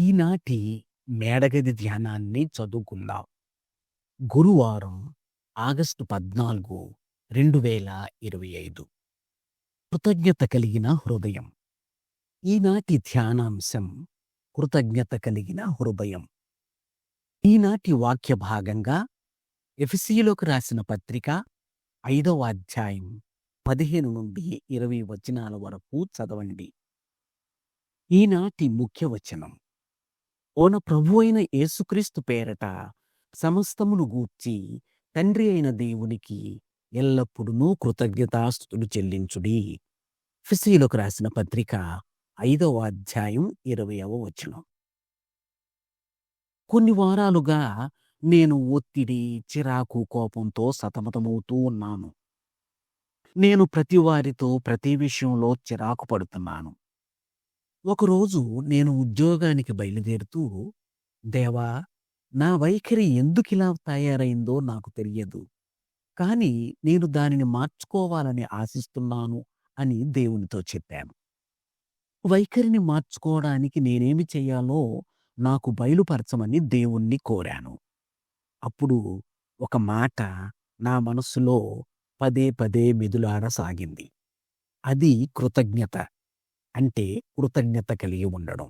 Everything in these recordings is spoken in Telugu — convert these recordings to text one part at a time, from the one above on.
ఈనాటి మేడగది ధ్యానాన్ని చదువుకుందాం. గురువారం ఆగస్టు పద్నాలుగు రెండు వేల ఇరవై ఐదు. కృతజ్ఞత కలిగిన హృదయం. ఈనాటి ధ్యానాంశం కృతజ్ఞత కలిగిన హృదయం. ఈనాటి వాక్య భాగంగా ఎఫ్సిలోకి రాసిన పత్రిక ఐదవ అధ్యాయం పదిహేను నుండి ఇరవై వచనాల వరకు చదవండి. ఈనాటి ముఖ్య వచనం. ఓన ప్రభు అయిన యేసుక్రీస్తు పేరట సమస్తమును గూర్చి తండ్రి అయిన దేవునికి ఎల్లప్పుడూ కృతజ్ఞతాస్తుతులు చెల్లించుడి. ఫిసీలకు రాసిన పత్రిక ఐదవ అధ్యాయం ఇరవయవ వచనం. కొన్ని వారాలుగా నేను ఒత్తిడి చిరాకు కోపంతో సతమతమవుతూ ఉన్నాను. నేను ప్రతి వారితో ప్రతి విషయంలో చిరాకు పడుతున్నాను. ఒకరోజు నేను ఉద్యోగానికి బయలుదేరుతూ దేవా నా వైఖరి ఎందుకిలా తయారైందో నాకు తెలియదు. కానీ నేను దానిని మార్చుకోవాలని ఆశిస్తున్నాను అని దేవునితో చెప్పాను. వైఖరిని మార్చుకోవడానికి నేనేమి చెయ్యాలో నాకు బయలుపరచమని దేవుణ్ణి కోరాను. అప్పుడు ఒక మాట నా మనస్సులో పదే పదే మెదులాడసాగింది. అది కృతజ్ఞత. అంటే కృతజ్ఞత కలిగి ఉండడం.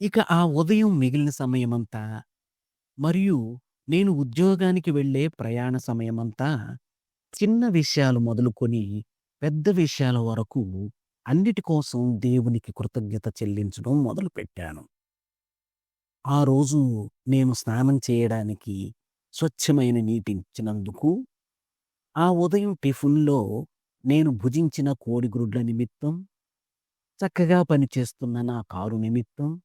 ఇక ఆ ఉదయం మిగిలిన సమయమంతా మరియు నేను ఉద్యోగానికి వెళ్ళే ప్రయాణ సమయమంతా చిన్న విషయాలు మొదలుకొని పెద్ద విషయాల వరకు అన్నిటి కోసం దేవునికి కృతజ్ఞత చెల్లించడం మొదలుపెట్టాను. ఆ రోజు నేను స్నానం చేయడానికి స్వచ్ఛమైన నీటి ఇచ్చినందుకు ఆ ఉదయం టిఫిన్లో నేను భుజించిన కోడిగురుడ్ల నిమిత్తం చక్కగా పనిచేస్తున్న నా కారు నిమిత్తం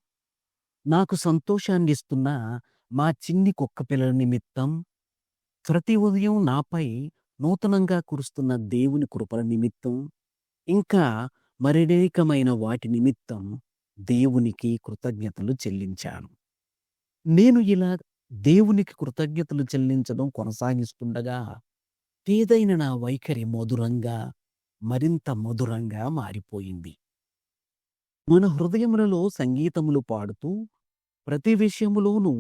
నాకు సంతోషాన్నిస్తున్న మా చిన్ని కుక్క పిల్లల నిమిత్తం ప్రతి ఉదయం నాపై నూతనంగా కురుస్తున్న దేవుని కృపల నిమిత్తం ఇంకా మరినేకమైన వాటి నిమిత్తం దేవునికి కృతజ్ఞతలు చెల్లించాను. నేను ఇలా దేవునికి కృతజ్ఞతలు చెల్లించడం కొనసాగిస్తుండగా తేదైన నా వైఖరి మధురంగా మరింత మధురంగా మారిపోయింది. మన హృదయములలో సంగీతములు పాడుతూ ప్రతి విషయములోనూ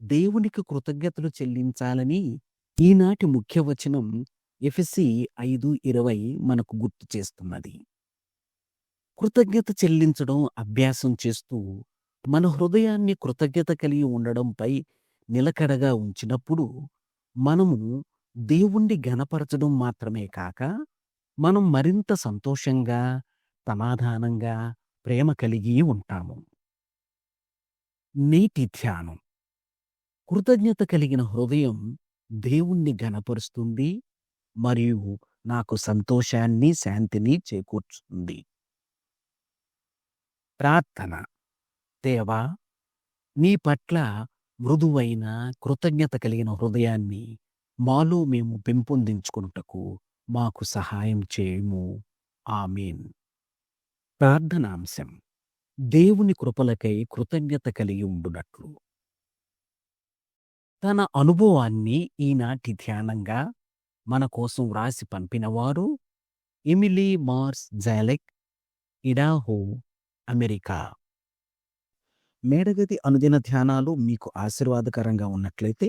దేవునికి కృతజ్ఞతలు చెల్లించాలని ఈనాటి ముఖ్య వచనం ఎఫ్సి ఐదు ఇరవై మనకు గుర్తు చేస్తున్నది. కృతజ్ఞత చెల్లించడం అభ్యాసం చేస్తూ మన హృదయాన్ని కృతజ్ఞత కలిగి ఉండడంపై నిలకడగా ఉంచినప్పుడు మనము దేవుణ్ణి ఘనపరచడం మాత్రమే కాక మనం మరింత సంతోషంగా సమాధానంగా ప్రేమ కలిగి ఉంటాము. నీటి ధ్యానం. కృతజ్ఞత కలిగిన హృదయం దేవుణ్ణి ఘనపరుస్తుంది మరియు నాకు సంతోషాన్ని శాంతిని చేకూర్చుతుంది. ప్రార్థన. దేవా నీ పట్ల మృదువైన కృతజ్ఞత కలిగిన హృదయాన్ని మాలో మేము పెంపొందించుకున్నటకు మాకు సహాయం చేయము. ఆమెన్. ప్రార్థనాంశం. దేవుని కృపలకై కృతజ్ఞత కలిగి ఉండునట్లు. తన అనుభవాన్ని ఈనాటి ధ్యానంగా మన కోసం వ్రాసి పంపినవారు Emily Marszalek Idaho America. మేడగది అనుదిన ధ్యానాలు మీకు ఆశీర్వాదకరంగా ఉన్నట్లయితే